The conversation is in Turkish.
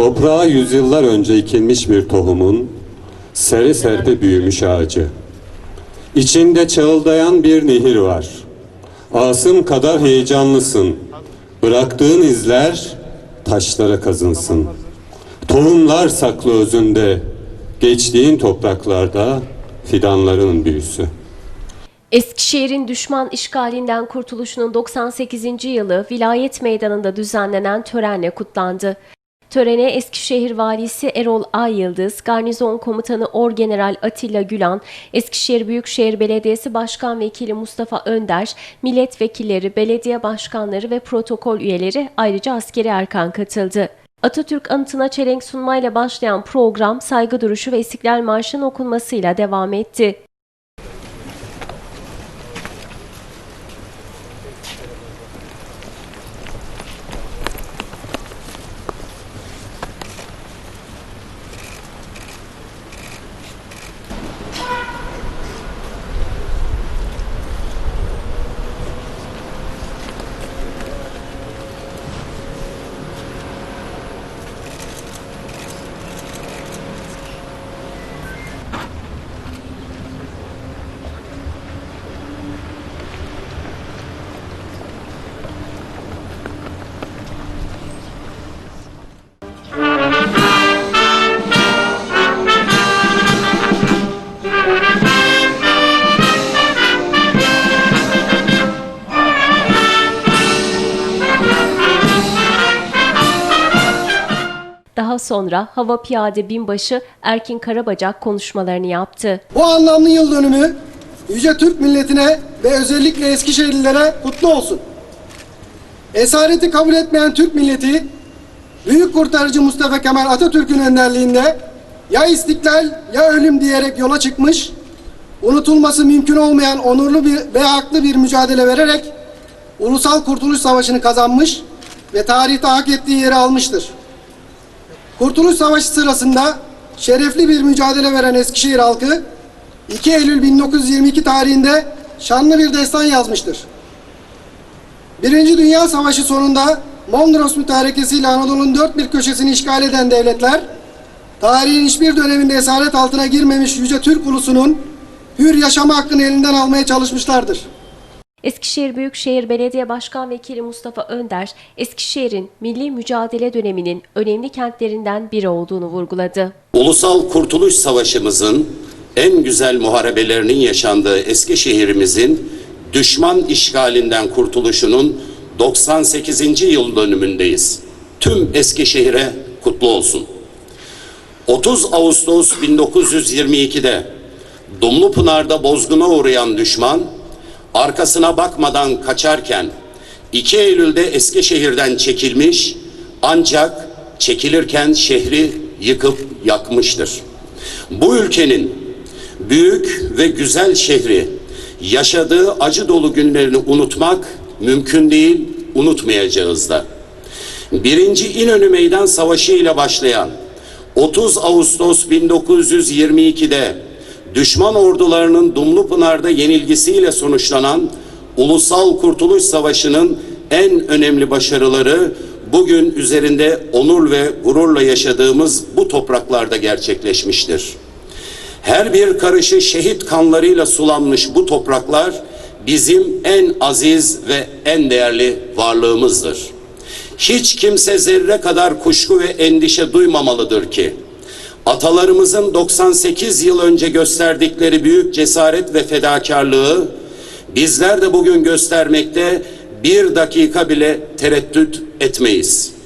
Toprağa yüzyıllar önce ekilmiş bir tohumun seri serpe büyümüş ağacı. İçinde çağıldayan bir nehir var. Asım kadar heyecanlısın. Bıraktığın izler taşlara kazınsın. Tohumlar saklı özünde. Geçtiğin topraklarda fidanların büyüsü. Eskişehir'in düşman işgalinden kurtuluşunun 98. yılı Vilayet Meydanı'nda düzenlenen törenle kutlandı. Törene Eskişehir Valisi Erol Ay Yıldız, Garnizon Komutanı Orgeneral Atilla Gülan, Eskişehir Büyükşehir Belediyesi Başkan Vekili Mustafa Önder, milletvekilleri, belediye başkanları ve protokol üyeleri ayrıca askeri erkan katıldı. Atatürk anıtına çelenk sunmayla başlayan program saygı duruşu ve İstiklal Marşı'nın okunmasıyla devam etti. Daha sonra Hava Piyade Binbaşı Erkin Karabacak konuşmalarını yaptı. Bu anlamlı yıl dönümü Yüce Türk milletine ve özellikle Eskişehirlilere kutlu olsun. Esareti kabul etmeyen Türk milleti, Büyük Kurtarıcı Mustafa Kemal Atatürk'ün önderliğinde ya istiklal ya ölüm diyerek yola çıkmış, unutulması mümkün olmayan onurlu bir ve haklı bir mücadele vererek Ulusal Kurtuluş Savaşı'nı kazanmış ve tarihte hak ettiği yeri almıştır. Kurtuluş Savaşı sırasında şerefli bir mücadele veren Eskişehir halkı 2 Eylül 1922 tarihinde şanlı bir destan yazmıştır. Birinci Dünya Savaşı sonunda Mondros mütarekesiyle Anadolu'nun dört bir köşesini işgal eden devletler, tarihin hiçbir döneminde esaret altına girmemiş yüce Türk ulusunun hür yaşama hakkını elinden almaya çalışmışlardır. Eskişehir Büyükşehir Belediye Başkan Vekili Mustafa Önder, Eskişehir'in milli mücadele döneminin önemli kentlerinden biri olduğunu vurguladı. Ulusal Kurtuluş Savaşımızın en güzel muharebelerinin yaşandığı Eskişehir'imizin düşman işgalinden kurtuluşunun 98. yıl dönümündeyiz. Tüm Eskişehir'e kutlu olsun. 30 Ağustos 1922'de Dumlupınar'da bozguna uğrayan düşman arkasına bakmadan kaçarken 2 Eylül'de Eskişehir'den çekilmiş ancak çekilirken şehri yıkıp yakmıştır. Bu ülkenin büyük ve güzel şehri yaşadığı acı dolu günlerini unutmak mümkün değil, unutmayacağız da. Birinci İnönü Meydan Savaşı ile başlayan 30 Ağustos 1922'de düşman ordularının Dumlupınar'da yenilgisiyle sonuçlanan Ulusal Kurtuluş Savaşı'nın en önemli başarıları bugün üzerinde onur ve gururla yaşadığımız bu topraklarda gerçekleşmiştir. Her bir karışı şehit kanlarıyla sulanmış bu topraklar bizim en aziz ve en değerli varlığımızdır. Hiç kimse zerre kadar kuşku ve endişe duymamalıdır ki atalarımızın 98 yıl önce gösterdikleri büyük cesaret ve fedakarlığı bizler de bugün göstermekte bir dakika bile tereddüt etmeyiz.